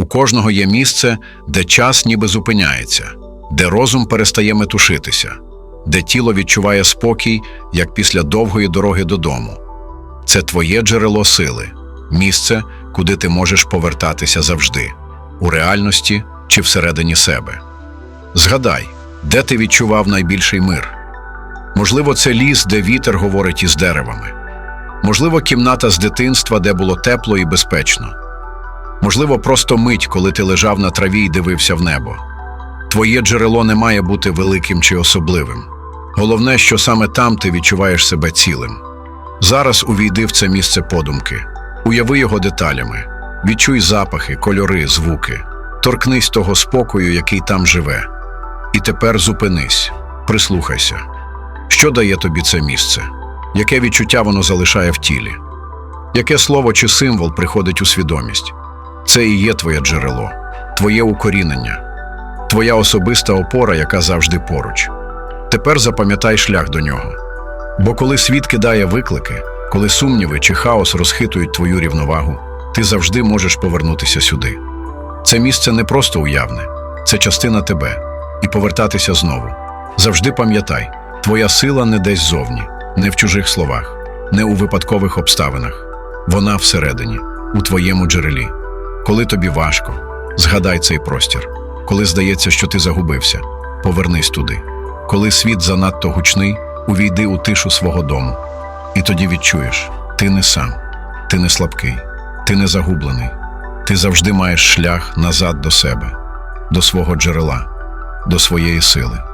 У кожного є місце, де час ніби зупиняється, де розум перестає метушитися, де тіло відчуває спокій, як після довгої дороги додому. Це твоє джерело сили, місце, куди ти можеш повертатися завжди, у реальності чи всередині себе. Згадай, де ти відчував найбільший мир. Можливо, це ліс, де вітер говорить із деревами. Можливо, кімната з дитинства, де було тепло і безпечно. Можливо, просто мить, коли ти лежав на траві і дивився в небо. Твоє джерело не має бути великим чи особливим. Головне, що саме там ти відчуваєш себе цілим. Зараз увійди в це місце подумки, уяви його деталями, відчуй запахи, кольори, звуки, торкнись того спокою, який там живе. І тепер зупинись, прислухайся. Що дає тобі це місце? Яке відчуття воно залишає в тілі? Яке слово чи символ приходить у свідомість? Це і є твоє джерело, твоє укорінення, твоя особиста опора, яка завжди поруч. Тепер запам'ятай шлях до нього. Бо коли світ кидає виклики, коли сумніви чи хаос розхитують твою рівновагу, ти завжди можеш повернутися сюди. Це місце не просто уявне, це частина тебе, і повертатися знову. Завжди пам'ятай, твоя сила не десь зовні, не в чужих словах, не у випадкових обставинах. Вона всередині, у твоєму джерелі. Коли тобі важко, згадай цей простір. Коли здається, що ти загубився, повернись туди. Коли світ занадто гучний, увійди у тишу свого дому. І тоді відчуєш, ти не сам, ти не слабкий, ти не загублений. Ти завжди маєш шлях назад до себе, до свого джерела, до своєї сили.